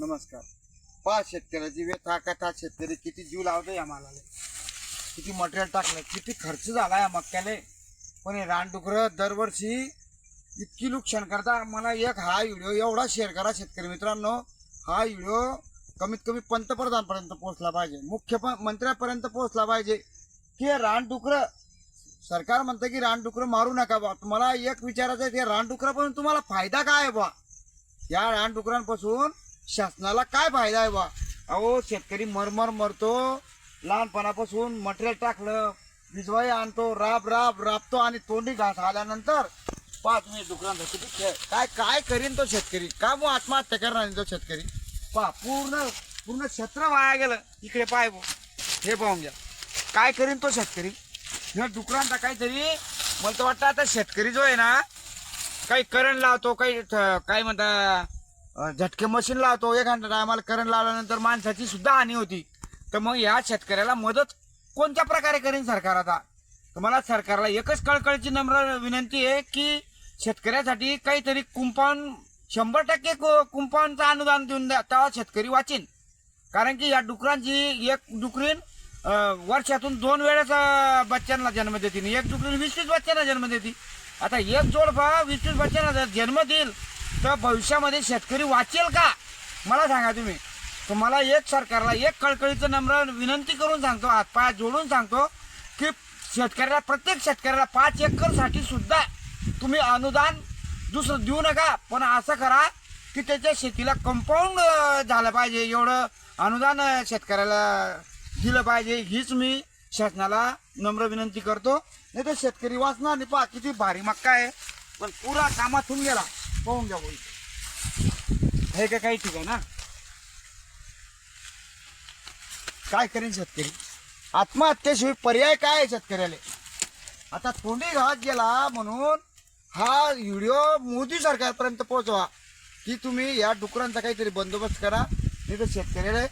नमस्कार. पहा शेतकऱ्याची व्यथा कथा शेतकरी किती जीव लावतो या मालाला? किती मटेरियल टाकलं किती खर्च झाला या मक्याले पण हे रानडुकरं दरवर्षी इतकी नुकसान करता. मला एक हा व्हिडिओ एवढा शेअर करा शेतकरी मित्रांनो. हा व्हिडिओ कमीत कमी पंतप्रधानपर्यंत पोहोचला पाहिजे. मुख्य प- मंत्र्यापर्यंत पोहोचला पाहिजे. की रानडुकरं सरकार म्हणतं की रानडुकरं मारू नका बा तुम्हाला एक विचारायचं आहे की रानडुकरापासून तुम्हाला फायदा काय आहे बा या रानडुकरांपासून शासनाला काय फायदा आहे बा? अहो शेतकरी मरमर मरतो. लहानपणापासून मटेरियल टाकलं विजवाई आणतो राब राब राबतो आणि तोंडी घास आल्यानंतर पाच मिनिट दुकान काय काय करीन तो शेतकरी? का मग आत्महत्या करणार नाही तो शेतकरी? पा पूर्ण पूर्ण क्षेत्र वाया गेलं. इकडे पाय भाऊ. हे पाहून घ्या. काय करीन तो शेतकरी? ह्या डुकरांचा काहीतरी मला तर वाटतं आता शेतकरी जो आहे ना काही करंट लावतो काही थ- काय म्हणता झटके मशीन लावतो. एखाद्या टायमाला करंट लावल्यानंतर माणसाची सुद्धा हानी होती. तर मग या शेतकऱ्याला मदत कोणत्या प्रकारे करेन सरकार आता? तर मला सरकारला एकच कळकळीची नम्र विनंती आहे की शेतकऱ्यासाठी काहीतरी कुंपाऊंड शंभर टक्के कु- कुंपाऊंडचं अनुदान देऊन द्या तेव्हा शेतकरी वाचेन. कारण की या डुकरांची एक डुकरीन वर्षातून दोन वेळेस बच्च्यांना बच्चांना जन्म देतील एक डुकरीन वीस वीस बच्चांना जन्म देतील आता एक जोडफा वीस वीस बच्च्यांना जर जन्म देईल तर भविष्यामध्ये शेतकरी वाचेल का? मला सांगा तुम्ही. तर मला एक सरकारला एक कळकळीचं नम्र विनंती करून सांगतो हातपाय जोडून सांगतो की शेतकऱ्याला प्रत्येक शेतकऱ्याला पाच एकरसाठी सुद्धा तुम्ही अनुदान दुसरं देऊ नका. पण असं करा की त्याच्या शेतीला कंपाऊंड झालं पाहिजे. एवढं अनुदान शेतकऱ्याला दिलं पाहिजे. हीच मी शासनाला नम्र विनंती करतो. नाही तर शेतकरी वाचणार नाही. पहा किती भारी मक्का आहे. पण पुरा कामातून गेला. पाहून घ्या बोल हे का काही ठीक आहे ना काय करेन शेतकरी? आत्महत्येशिवाय पर्याय काय आहे शेतकऱ्याला? आता तोंडी घात गेला म्हणून हा व्हिडिओ मोदी सरकारपर्यंत पोहोचवा. की तुम्ही या डुकरांचा काहीतरी बंदोबस्त करा. नाही तर शेतकऱ्याला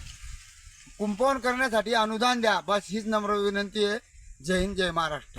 कुंपवण करण्यासाठी अनुदान द्या. बस हीच नम्र विनंती आहे. जय हिंद जय महाराष्ट्र.